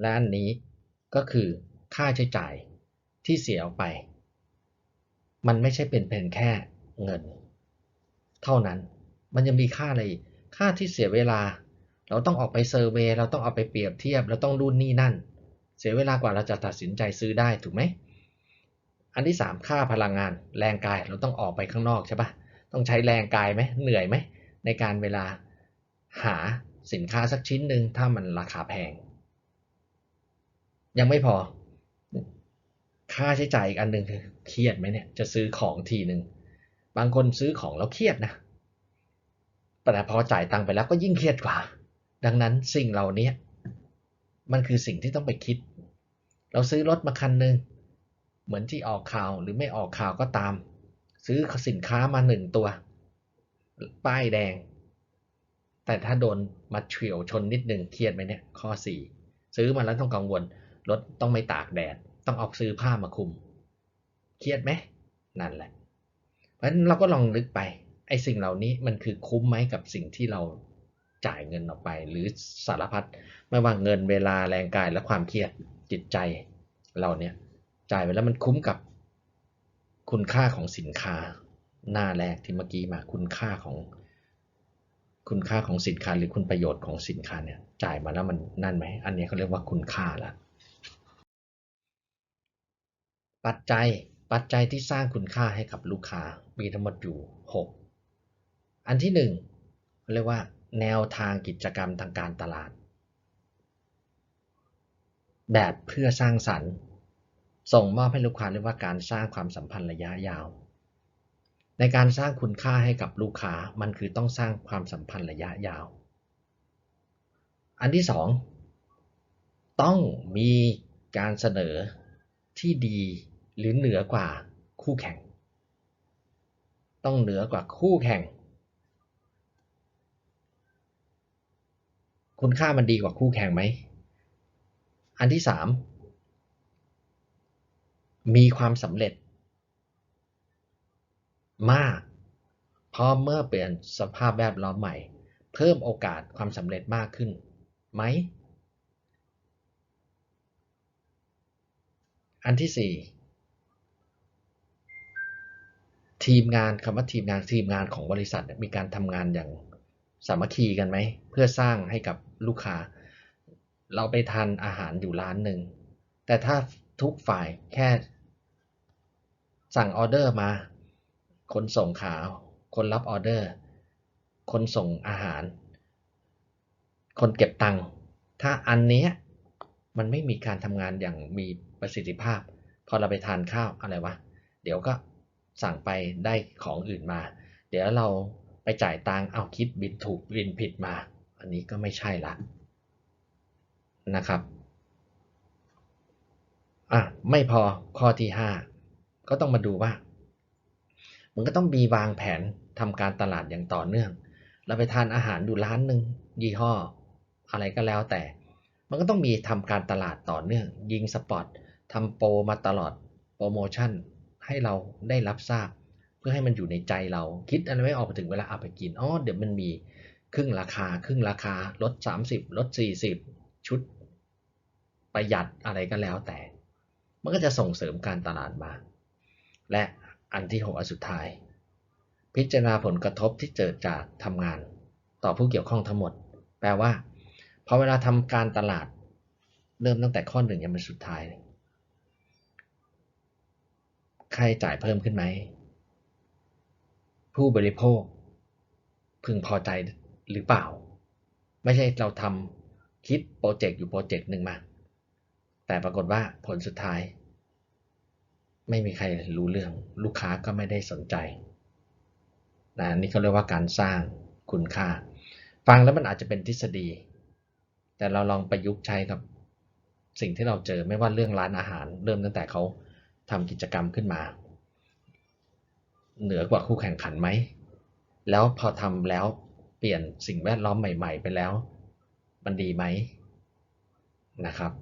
และอันนี้ก็คือค่าใช้จ่ายที่เสียออกไป มันไม่ใช่เป็นเพียงแค่เงิน เท่านั้นมันยังมีค่าอะไรค่าที่เสียเวลา เราต้องออกไปเซอร์เวยเราต้องเอาไปเปรียบเทียบ เราต้องรุ่นนี่นั่น เสียเวลากว่าเราจะตัดสินใจซื้อได้ถูกไหมอันที่สามค่าพลังงาน แรงกายเราต้องออกไปข้างนอกใช่ปะต้องใช้แรงกายไหมเหนื่อยไหมในการเวลาหาสินค้าสักชิ้นหนึ่งถ้ามันราคาแพง ยังไม่พอ ค่าใช้จ่ายอีกอันหนึ่งคือเครียดไหมเนี่ยจะซื้อของทีหนึ่งบางคนซื้อของแล้วเครียดนะแต่พอจ่ายตังค์ไปแล้วก็ยิ่งเครียดกว่า ดังนั้นสิ่งเหล่านี้มันคือสิ่งที่ต้องไปคิด เราซื้อรถมาคันหนึ่งเหมือนที่ออกข่าวหรือไม่ออกข่าวก็ตาม ซื้อสินค้ามาหนึ่งตัว ป้ายแดง แต่ถ้าโดนมาเฉียวชนนิดหนึ่งเครียดไหมเนี่ยข้อ 4 ซื้อมาแล้วต้องกังวล รถต้องไม่ตากแดด ต้องเอาซื้อผ้ามาคุม เครียดไหม นั่นแหละ เพราะฉะนั้นเราก็ลองนึกไป ไอ้สิ่งเหล่านี้มันคือคุ้มไหมกับสิ่งที่เราจ่ายเงินออกไป หรือสารพัดไม่ว่าเงินเวลาแรงกายและความเครียดจิตใจเราเนี่ยจ่ายไปแล้วมันคุ้มกับคุณค่าของสินค้าหน้าแรกที่เมื่อกี้มาคุณค่าของ คุณค่าของสินค้าหรือคุณประโยชน์ของสินค้าเนี่ย จ่ายมาแล้วมันนั่นไหมอันนี้เขาเรียกว่าคุณค่าละ ปัจจัยปัจจัยที่สร้างคุณค่าให้กับลูกค้ามีทั้งหมดอยู่ 6 อันที่1เขาเรียกว่า แนวทางกิจกรรมทางการตลาด แบบเพื่อสร้างสรรค์ ส่งมอบให้ลูกค้าเรียกว่าการสร้างความสัมพันธ์ระยะยาว ในการสร้างคุณค่าให้กับลูกค้ามันคือต้องสร้างความสัมพันธ์ระยะยาว อันที่สองต้องมีการเสนอที่ดี หรือเหนือกว่าคู่แข่ง ต้องเหนือกว่าคู่แข่ง คุณค่ามันดีกว่าคู่แข่งไหม อันที่สามมีความสำเร็จ มากเพราะเมื่อเปลี่ยนสภาพแวดล้อมใหม่ เพิ่มโอกาสความสำเร็จมากขึ้นไหม อันที่สี่ ทีมงานคำว่าทีมงานทีมงานของบริษัทมีการทำงานอย่างสามัคคีกันไหม เพื่อสร้างให้กับลูกค้า เราไปทานอาหารอยู่ร้านหนึ่ง แต่ถ้าทุกฝ่ายแค่ สั่งออเดอร์มา คนส่งขาว คนรับออเดอร์ คนส่งอาหาร คนเก็บตังค์ถ้าอันนี้มันไม่มีการทำงานอย่างมีประสิทธิภาพ พอเราไปทานข้าวอะไรวะ เดี๋ยวก็ สั่งไปได้ของอื่นมา เดี๋ยวเราไปจ่ายตังเอาคิดบินถูกบินผิดมา อันนี้ก็ไม่ใช่ละนะครับอะไม่พอข้อที่ 5 ก็ต้องมาดูว่า มันก็ต้องมีวางแผนทำการตลาดอย่างต่อเนื่อง เราไปทานอาหารดูร้านหนึ่งยี่ห้อ อะไรก็แล้วแต่ มันก็ต้องมีทำการตลาดต่อเนื่อง ยิงสปอตทำโปรมาตลอดโปรโมชั่น ให้เราได้รับทราบ เพื่อให้มันอยู่ในใจเรา คิดอะไรไม่ออกถึงเวลาเอาไปกินอ๋อเดี๋ยวมันมีครึ่งราคา ครึ่งราคาลด 30 ลด 40 ชุด ประหยัดอะไรก็แล้วแต่ มันก็จะส่งเสริมการตลาดมา และอันที่6อันสุดท้าย พิจารณาผลกระทบที่เกิดจากทำงาน ต่อผู้เกี่ยวข้องทั้งหมด แปลว่าพอเวลาทำการตลาด เริ่มตั้งแต่ข้อหนึ่งยันเป็นสุดท้าย ค่าใช้จ่ายเพิ่มขึ้นไหม ผู้บริโภค พึงพอใจหรือเปล่า ไม่ใช่เราทำคิดโปรเจกต์อยู่โปรเจกต์หนึ่งมา แต่ปรากฏว่าผลสุดท้าย ไม่มีใครรู้เรื่องลูกค้าก็ไม่ได้สนใจนะนี่เขาเรียกว่าการสร้างคุณค่า ฟังแล้วมันอาจจะเป็นทฤษฎี แต่เราลองประยุกต์ใช้กับสิ่งที่เราเจอไม่ว่าเรื่องร้านอาหาร เริ่มตั้งแต่เขา ทำกิจกรรมขึ้นมา เหนือกว่าคู่แข่งขันไหม แล้วพอทำแล้วเปลี่ยนสิ่งแวดล้อมใหม่ ๆ ไปแล้ว มันดีไหมนะครับ